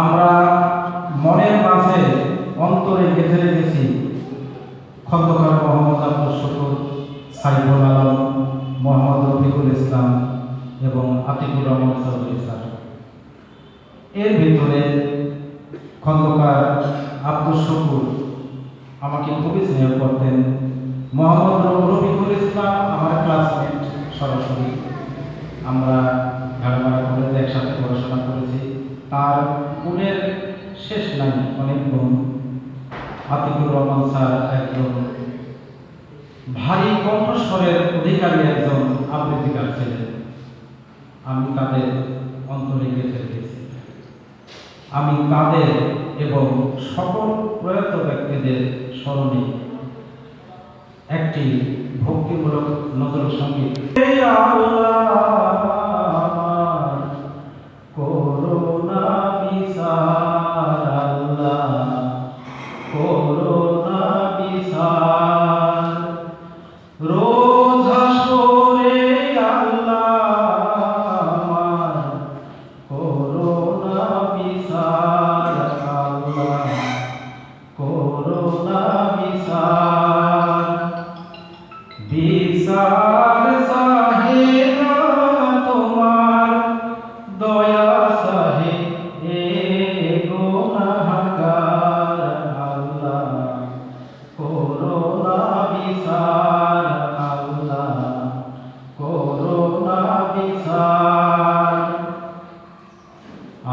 আমরা মনের মাঝে অন্তরে গেঁথে রেখেছি খন্দকার মোহাম্মদ আব্দুল শকুর, সাইফুল আলম, মোহাম্মদ রফিকুল ইসলাম এবং আতিকুর রহমান চৌধুরী স্যার। এর ভিতরে খন্দকার আব্দুল শকুর আমাকে খুবই স্নেহ করতেন। মোহাম্মদ রফিকুল ইসলাম আমার ক্লাসমেট সরাসরি। আমরা ঢালমারা কলেজে একসাথে পড়াশোনা করেছি। তার গুণের শেষ নাই অনেক গুণ। আতিকুর রহমান স্যার একজন ভারী কণ্ঠস্বরের অধিকারী একজন আবৃত্তিকার ছিলেন। আমি তাদের অন্তরে গেঁথে রেখেছি আমি তাদের এবং সকল প্রয়াত ব্যক্তিদের স্মরণে একটি ভক্তিমূলক নজর সংগীত। তোমার দয়া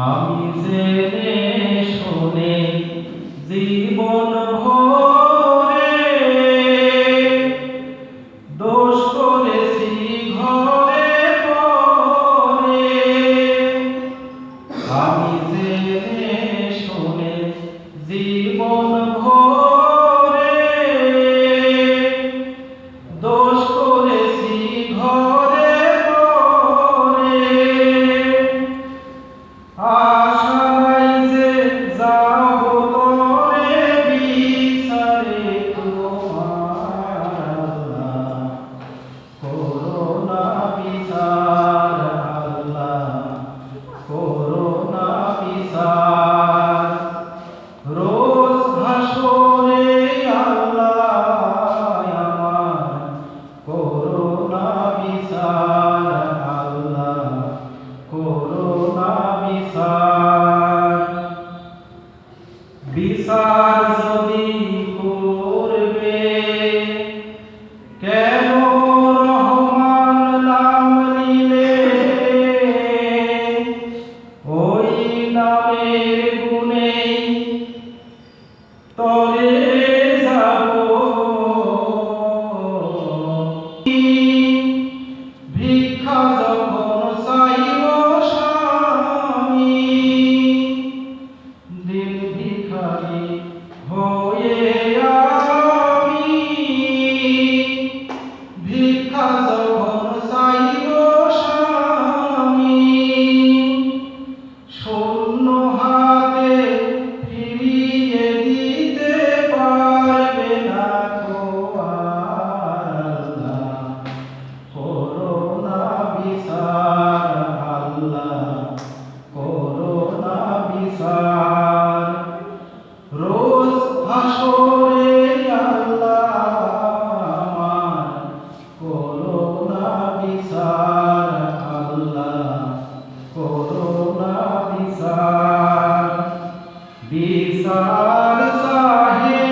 আমি শুনে জীবন বিচার যদি করবে। কেন রহমান নাম তরে सार साहे